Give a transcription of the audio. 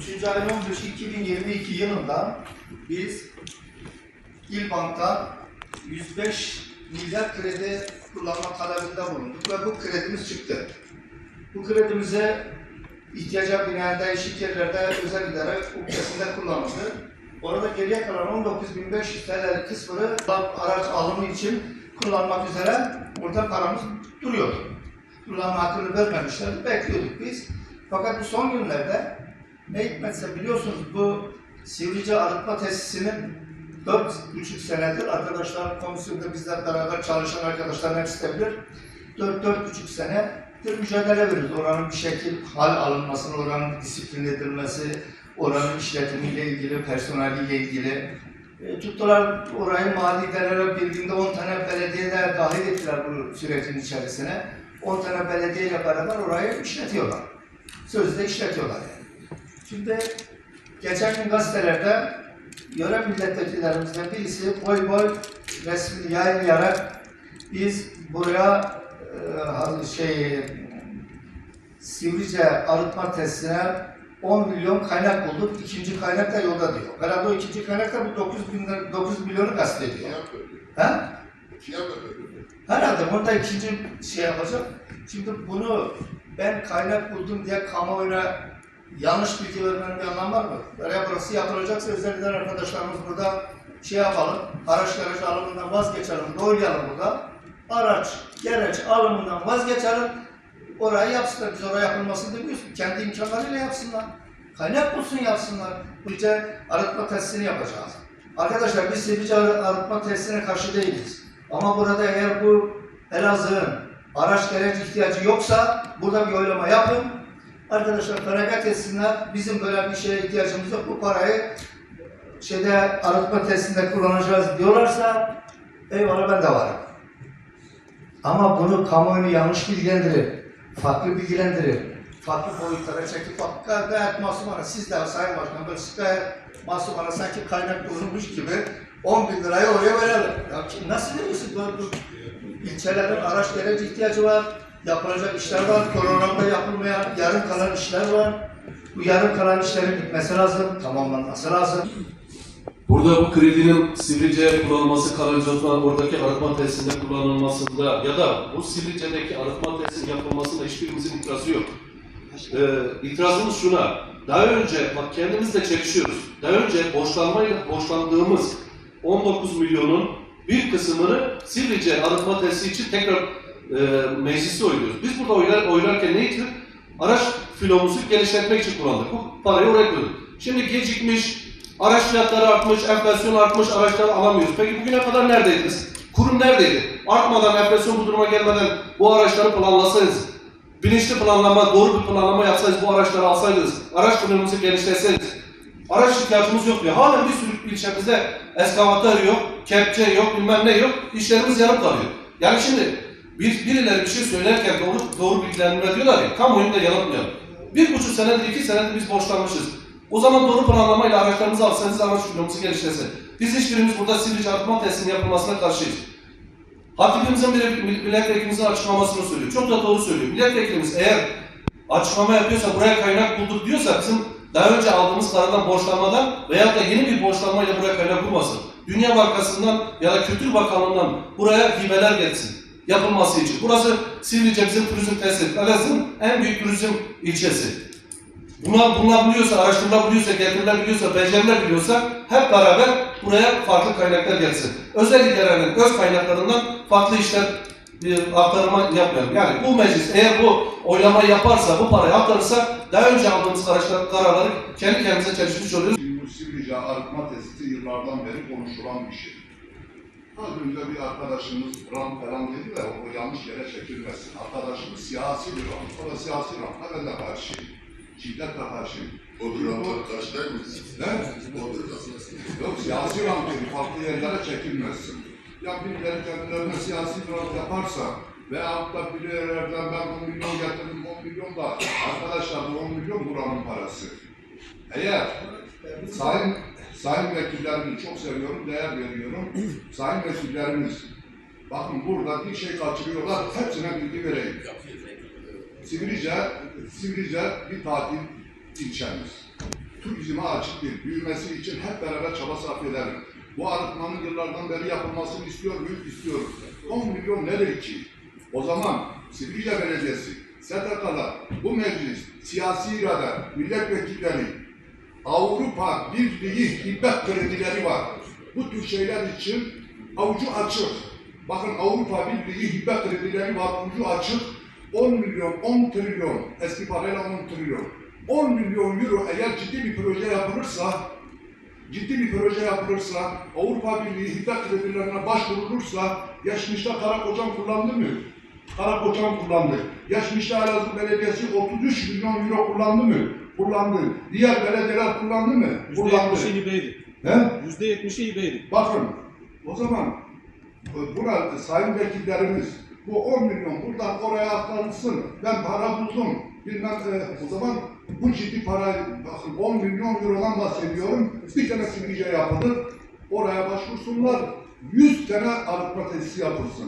3. ayın 15 2022 yılında biz İlbank'tan 105 milyar kredi kullanma talebinde bulunduk ve bu kredimiz çıktı. Bu kredimize ihtiyaca binaen değişik yerlerde özel idare ukdesinde kullanıldı. Orada geriye kalan 19.500 TL kısmını araç alımı için kullanmak üzere burada paramız duruyor. Kullanma hakkını vermemişler, bekliyorduk biz. Fakat bu son günlerde ne hikmetse biliyorsunuz bu Sivrice Arıtma Tesisinin dört buçuk senedir arkadaşlar komisyonda bizler beraber çalışan arkadaşlar hepsi de bilir. Dört, dört buçuk senedir mücadele veriyoruz. Oranın bir şekil hal alınmasını, oranın disiplin edilmesi, oranın işletimiyle ilgili, personeliyle ilgili. E, tuttular orayı mali idareler birliğinde 10 tane belediye de dahil ettiler bu sürecin içerisine. 10 tane belediye ile beraber orayı işletiyorlar. Sözde işletiyorlar yani. Şimdi geçen gün gazetelerde yöre milletvekillerimizden birisi boy boy resmini yayınlayarak biz buraya e, şey Sivrice arıtma tesisine 10 milyon kaynak bulduk. İkinci kaynak da yolda diyor. Herhalde o ikinci kaynak da bu 9, bin, 9 milyonu kastediyor. Ha? Herhalde burada ikinci şey yapacak. Şimdi bunu ben kaynak buldum diye kamuoyuna yanlış bilgi vermenin bir anlamı var mı? Böyle burası yapılacaksa özellikle arkadaşlarımız burada şey yapalım, araç gereç alımından vazgeçelim, doğrulayalım burada. Araç, gereç alımından vazgeçelim, orayı yapsınlar. Biz oraya yapılmasını demiyoruz. Kendi imkanlarıyla yapsınlar. Kaynak bulsun yapsınlar. Böylece arıtma tesisini yapacağız. Arkadaşlar biz Sivrice arı- arıtma tesisine karşı değiliz. Ama burada eğer bu Elazığ'ın araç gereç ihtiyacı yoksa burada bir oylama yapın. Arkadaşlar feragat etsinler. Bizim böyle bir şeye ihtiyacımız yok. Bu parayı şeyde arıtma tesisinde kullanacağız diyorlarsa eyvallah ben de varım. Ama bunu kamuoyunu yanlış bilgilendirir, farklı bilgilendirir, farklı boyutlara çekip bak gay- gayet masumana, siz de Sayın Başkan böyle gayet masumana sanki kaynak bulunmuş gibi 10 bin lirayı oraya verelim. Ya nasıl bu ilçelerin araç gereç ihtiyacı var, yapılacak işler var, programda yapılmayan yarım kalan işler var. Bu yarım kalan işlerin bitmesi lazım, tamamlanması lazım. Burada bu kredinin Sivrice'ye kullanılması, Karacaoğlan oradaki arıtma tesisinde kullanılmasında ya da bu Sivrice'deki arıtma tesisinin yapılmasında hiçbirimizin itirazı yok. Ee, itirazımız şuna, daha önce, bak kendimizle çelişiyoruz. Daha önce borçlanmayla borçlandığımız 19 milyonun bir kısmını Sivrice arıtma tesisi için tekrar e, mecliste oyluyoruz. Biz burada oylar, oylarken neydi? Araç filomuzu genişletmek için kullandık. Bu parayı oraya koyduk. Şimdi gecikmiş, Araç fiyatları artmış, enflasyon artmış, araçları alamıyoruz. Peki bugüne kadar neredeydiniz? Kurum neredeydi? Artmadan, enflasyon bu duruma gelmeden bu araçları planlasaydınız, bilinçli planlama, doğru bir planlama yapsaydınız, bu araçları alsaydınız, araç kullanımımızı genişletseydiniz. Araç ihtiyacımız yok diyor. Halen bir sürü ilçemizde eskavatör yok, kepçe yok, bilmem ne yok, işlerimiz yarım kalıyor. Yani şimdi bir, birileri bir şey söylerken doğru, doğru bilgilendirme diyorlar ya, kamuoyunu da yanıltmayalım. Bir buçuk senedir, iki senedir biz borçlanmışız. O zaman doğru planlamayla araçlarımızı alsanız araç filomuzu genişlese. Biz hiçbirimiz burada Sivrice artma tesisinin yapılmasına karşıyız. Hatibimizin milletvekilimizin açıklamasını söylüyor. Çok da doğru söylüyor. Milletvekilimiz eğer açıklama yapıyorsa, buraya kaynak bulduk diyorsa bizim daha önce aldığımız karardan borçlanmadan veyahut da yeni bir borçlanmayla buraya kaynak bulmasın. Dünya Bankası'ndan ya da Kültür Bakanlığı'ndan buraya hibeler gelsin yapılması için. Burası Sivrice bizim turizm tesisi. Elazığ'ın en büyük turizm ilçesi. Buna bulunabiliyorsa, araştırılabiliyorsa, getirilebiliyorsa, becerilebiliyorsa hep beraber buraya farklı kaynaklar gelsin. Özel idarenin öz kaynaklarından farklı işler e, aktarma yapmayalım. Yani bu meclis eğer bu oylamayı yaparsa, bu parayı aktarırsa daha önce aldığımız kararlar, kararları kendi kendimize çelişmiş oluyoruz. Sivrice arıtma testi yıllardan beri konuşulan bir şey. Az önce bir arkadaşımız rant falan dedi de o yanlış yere çekilmesin. Arkadaşımız siyasi bir rant. O da siyasi ranta ben de karşıyım. Şiddetle karşıyım. Odur arkadaş değil mi? Ne? Odur Yok siyasi rant dedi. Farklı yerlere çekilmesin. Ya birileri kendilerine siyasi bir rant yaparsa veyahut da bir yerlerden ben 10 milyon getirdim 10 milyon da arkadaşlar bu 10 milyon buranın parası. Eğer Sayın Sayın vekillerimi çok seviyorum, değer veriyorum. Sayın vekillerimiz, bakın burada bir şey kaçırıyorlar, hepsine bilgi vereyim. Sivrice, Sivrice bir tatil ilçemiz. turizme açık bir büyümesi için hep beraber çaba sarf edelim. Bu arıtmanın yıllardan beri yapılmasını istiyor muyuz? İstiyoruz. 10 milyon nedir ki? O zaman Sivrice Belediyesi, STK'lar, bu meclis, siyasi irade, milletvekilleri, Avrupa Birliği hibet kredileri var. Bu tür şeyler için avucu açık. Bakın Avrupa Birliği hibet kredileri var, avucu açık. 10 milyon, 10 trilyon, eski parayla 10 trilyon. 10 milyon euro eğer ciddi bir proje yapılırsa, ciddi bir proje yapılırsa, Avrupa Birliği hibet kredilerine başvurulursa, geçmişte Karakoçan kullandı mı? Karakoçan kullandı. Geçmişte Elazığ Belediyesi 33 milyon euro kullandı mı? Kullandı. Diğer belediyeler kullandı mı? Kullandı. %70'i hibeydi. He? %70'i hibeydi. Bakın, o zaman e, buna sayın vekillerimiz bu 10 milyon buradan oraya aktarılsın. Ben para buldum. Bilmem e, o zaman bu ciddi para bakın 10 milyon eurodan bahsediyorum. Bir tane sivrice yapılır. Oraya başvursunlar. 100 tane arıtma tesisi yapılsın.